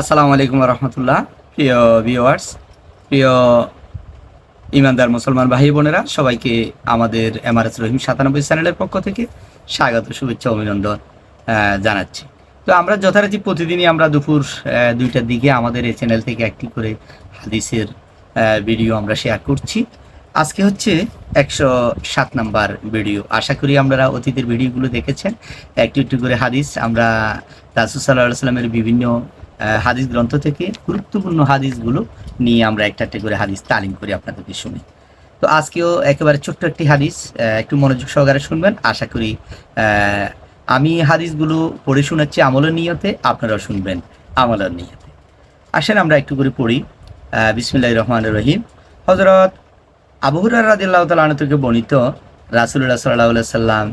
আসসালামু আলাইকুম রহমতুল্লাহ। প্রিয় ভিওয়ার্স প্রিয় ইমানদার মুসলমান ভাই বোনেরা, সবাইকে আমাদের এমআরএস রহিম সাতানব্বই চ্যানেলের পক্ষ থেকে স্বাগত, শুভেচ্ছা, অভিনন্দন জানাচ্ছি। তো আমরা যথারীতি প্রতিদিনই আমরা দুপুর দুইটার দিকে আমাদের এই চ্যানেল থেকে একটি করে হাদিসের ভিডিও আমরা শেয়ার করছি। আজকে হচ্ছে একশো সাত নাম্বার ভিডিও আশা করি আপনারা অতীতের ভিডিওগুলো দেখেছেন। একটু একটু করে হাদিস আমরা রাসুল সাল্লাহ সাল্লামের বিভিন্ন হাদিস গ্রন্থ থেকে গুরুত্বপূর্ণ হাদিসগুলো নিয়ে আমরা একটা একটা করে হাদিস তালিম করি আপনাদেরকে শুনি। তো আজকেও একেবারে ছোট্ট একটি হাদিস একটু মনোযোগ সহকারে শুনবেন। আশা করি আমি হাদিসগুলো পড়ে শোনাচ্ছি আমলের নিয়তে, আপনারাও শুনবেন আমলের নিয়তে। আসেন আমরা একটু করে পড়ি বিসমিল্লাহ রহমান রহিম। হজরত আবহুরার রাদিল্লাহ তালা থেকে বর্ণিত রাসুল্লাহ সাল্লাহ সাল্লাম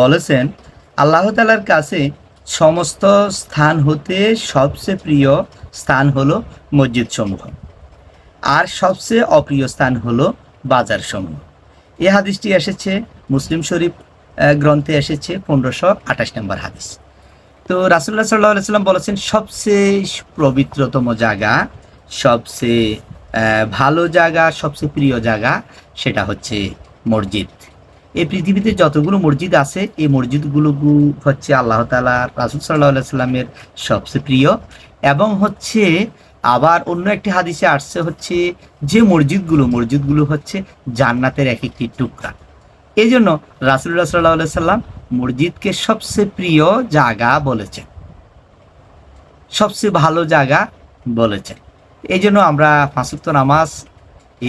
বলেছেন, আল্লাহ তালার কাছে সমস্ত স্থান হতে সবচেয়ে প্রিয় স্থান হলো মসজিদ সমূহ আর সবচেয়ে অপ্রিয় স্থান হলো বাজার সমূহ এই হাদিসটি এসেছে, মুসলিম শরীফ গ্রন্থে এসেছে, পনেরোশো আঠাশ নম্বর হাদিস। তো রাসুল্লাহ সাল্লাহ সাল্লাম বলেছেন, সবচেয়ে পবিত্রতম জায়গা, সবচেয়ে ভালো জায়গা, সবচেয়ে প্রিয় জায়গা সেটা হচ্ছে মসজিদ। এই পৃথিবীতে যতগুলো মসজিদ আছে, এই মসজিদগুলো হচ্ছে আল্লাহ তালা রাসুল সাল্লাহ সবচেয়ে প্রিয়। এবং হচ্ছে আবার অন্য একটি হাদিসে আসছে হচ্ছে যে মসজিদগুলো মসজিদগুলো হচ্ছে জান্নাতের এক একটি টুকরা। এই জন্য রাসুল্লাহ সাল্লাহ সাল্লাম মসজিদকে সবচেয়ে প্রিয় জায়গা বলেছেন। সবচেয়ে ভালো জায়গা বলেছেন। এই জন্য আমরা পাঁচক্ত নামাজ,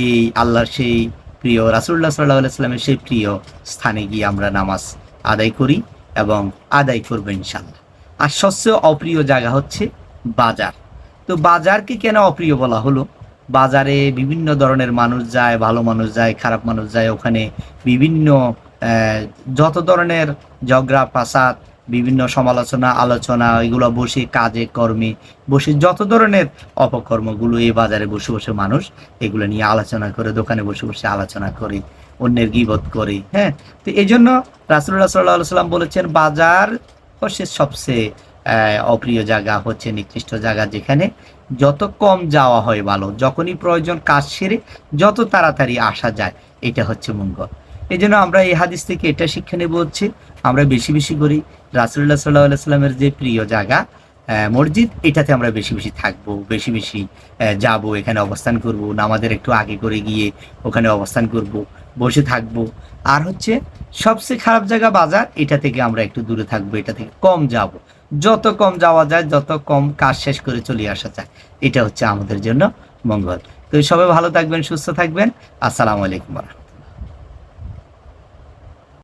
এই আল্লাহর সেই প্রিয় রাসুল্লাহ সাল্লাহ সাল্লামের সেই প্রিয় স্থানে গিয়ে আমরা নামাজ আদায় করি এবং আদায় করব ইনশাল্লাহ আর সবচেয়ে অপ্রিয় জায়গা হচ্ছে বাজার। তো বাজারকে কেন অপ্রিয় বলা হলো? বাজারে বিভিন্ন ধরনের মানুষ যায়, ভালো মানুষ যায়, খারাপ মানুষ যায়, ওখানে বিভিন্ন যত ধরনের ঝগড়া, ফাসাদ বিভিন্ন সমালোচনা, আলোচনা, এগুলো বসে কাজে, কর্মে বসে যত ধরনের অপকর্মগুলো এই বাজারে বসে বসে মানুষ এগুলো নিয়ে আলোচনা করে, দোকানে বসে বসে আলোচনা করে, অন্যের গিবত করে হ্যাঁ? তো এই জন্য রাসুল্লাহ সাল্লাহ সাল্লাম বলেছেন, বাজার হচ্ছে সবচেয়ে অপ্রিয় জায়গা, হচ্ছে নিকৃষ্ট জায়গা যেখানে যত কম যাওয়া হয় ভালো, যখনই প্রয়োজন কাজ সেরে যত তাড়াতাড়ি আসা যায়, এটা হচ্ছে মঙ্গল। এই জন্য আমরা এই হাদিস থেকে এটা শিক্ষা নেব হচ্ছে, আমরা বেশি বেশি করি। রাসুল্লাহ সাল্লাহ সাল্লামের যে প্রিয় জায়গা মসজিদ, এটাতে আমরা বেশি বেশি থাকব, বেশি বেশি যাব, এখানে অবস্থান করব, নামাজের একটু আগে করে গিয়ে ওখানে অবস্থান করব, বসে থাকব। আর হচ্ছে, সবচেয়ে খারাপ জায়গা বাজার, এটা থেকে আমরা একটু দূরে থাকব, এটা থেকে কম যাব। যত কম যাওয়া যায়, যত কম কাজ শেষ করে চলে আসা যায়, এটা হচ্ছে আমাদের জন্য মঙ্গল। তো সবাই ভালো থাকবেন, সুস্থ থাকবেন। আসসালামু আলাইকুম